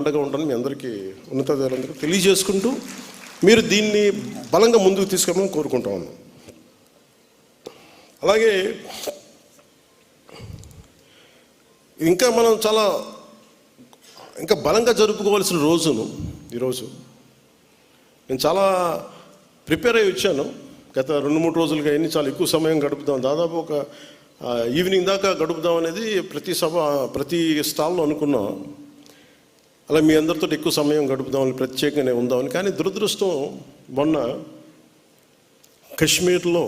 పండగ ఉండడం మీ అందరికీ ఉన్నతాధికారులందరికీ తెలియజేసుకుంటూ మీరు దీన్ని బలంగా ముందుకు తీసుకెళ్ళమని కోరుకుంటా ఉన్నాం. అలాగే ఇంకా మనం చాలా ఇంకా బలంగా జరుపుకోవాల్సిన రోజును ఈరోజు నేను చాలా ప్రిపేర్ అయ్యి వచ్చాను. గత రెండు మూడు రోజులుగా ఎన్ని చాలా ఎక్కువ సమయం గడుపుదాం దాదాపు ఒక ఈవినింగ్ దాకా గడుపుదాం అనేది ప్రతి సభ ప్రతి స్టాల్లో అనుకున్నాం. అలా మీ అందరితో ఎక్కువ సమయం గడుపుదామని ప్రత్యేకంగానే ఉందామని కానీ దురదృష్టం మొన్న కశ్మీర్లో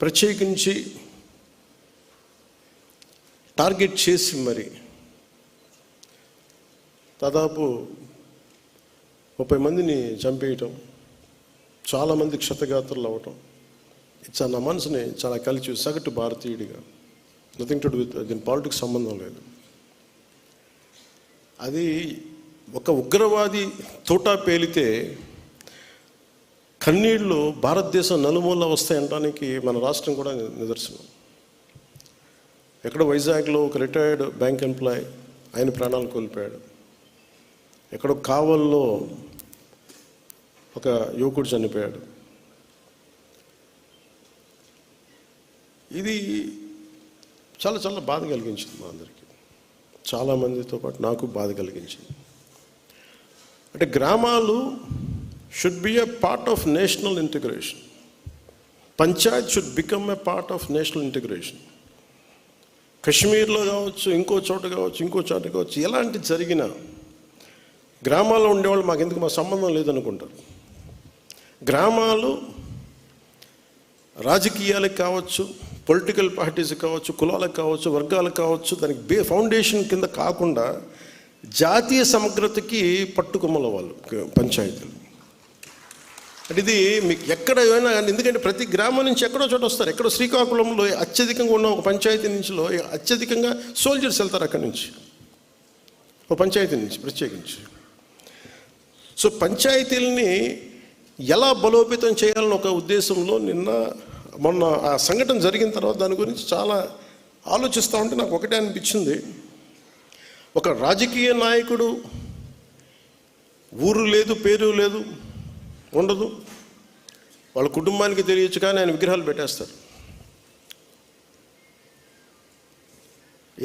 ప్రత్యేకించి టార్గెట్ చేసి మరి దాదాపు ముప్పై మందిని చంపేయటం చాలామంది క్షతగాత్రులు అవ్వటం చాలా నా మనసుని చాలా కలిసి సగటు భారతీయుడిగా. నథింగ్ టు డూ విత్ దీని పాలిటిక్స్ సంబంధం లేదు. అది ఒక ఉగ్రవాది తోటా పేలితే కన్నీళ్ళు భారతదేశం నలుమూల వస్తాయంటానికి మన రాష్ట్రం కూడా నిదర్శనం. ఎక్కడ వైజాగ్లో ఒక రిటైర్డ్ బ్యాంక్ ఎంప్లాయ్ ఆయన ప్రాణాలు కోల్పోయాడు. ఎక్కడో కావల్లో ఒక యువకుడు చనిపోయాడు. ఇది చాలా చాలా బాధ కలిగించింది మా అందరికీ. చాలామందితో పాటు నాకు బాధ కలిగించింది. అంటే గ్రామాలు should be a part of national integration panchayat should become a part of national integration కశ్మీర్లో కావచ్చు ఇంకో చోట కావచ్చు ఇంకో చోట కావచ్చు ఎలాంటి జరిగినా గ్రామాల్లో ఉండేవాళ్ళు మాకు ఎందుకు మా సంబంధం లేదనుకుంటారు. గ్రామాలు రాజకీయాలకు కావచ్చు పొలిటికల్ పార్టీస్ కావచ్చు కులాలకు కావచ్చు వర్గాలకు కావచ్చు దానికి బే ఫౌండేషన్ కింద కాకుండా జాతీయ సమగ్రతకి పట్టుకొమ్మల వాళ్ళు పంచాయతీలు. అంటే ఇది మీకు ఎక్కడ ఏమైనా ఎందుకంటే ప్రతి గ్రామం నుంచి ఎక్కడో చోట వస్తారు. ఎక్కడో శ్రీకాకుళంలో అత్యధికంగా ఉన్న ఒక పంచాయతీ నుంచిలో అత్యధికంగా సోల్జర్స్ వెళ్తారు అక్కడి నుంచి. ఒక పంచాయతీ నుంచి ప్రత్యేకించి. సో పంచాయతీలని ఎలా బలోపేతం చేయాలని ఒక ఉద్దేశంలో నిన్న మొన్న ఆ సంఘటన జరిగిన తర్వాత దాని గురించి చాలా ఆలోచిస్తూ ఉంటే నాకు ఒకటే అనిపించింది. ఒక రాజకీయ నాయకుడు ఊరు లేదు పేరు లేదు ఉండదు. వాళ్ళ కుటుంబానికి తెలియచ్చు కానీ ఆయన విగ్రహాలు పెట్టేస్తారు.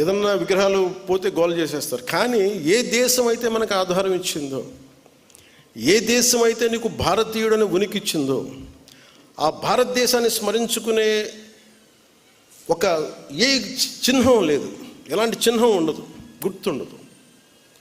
ఏదన్నా విగ్రహాలు పోతే గోల్ చేసేస్తారు. కానీ ఏ దేశం అయితే మనకు ఆధారం ఇచ్చిందో ఏ దేశం అయితే నీకు భారతీయుడని ఉనికి ఇచ్చిందో ఆ భారతదేశాన్ని స్మరించుకునే ఒక ఏ చిహ్నం లేదు. ఎలాంటి చిహ్నం ఉండదు గుర్తుండదు.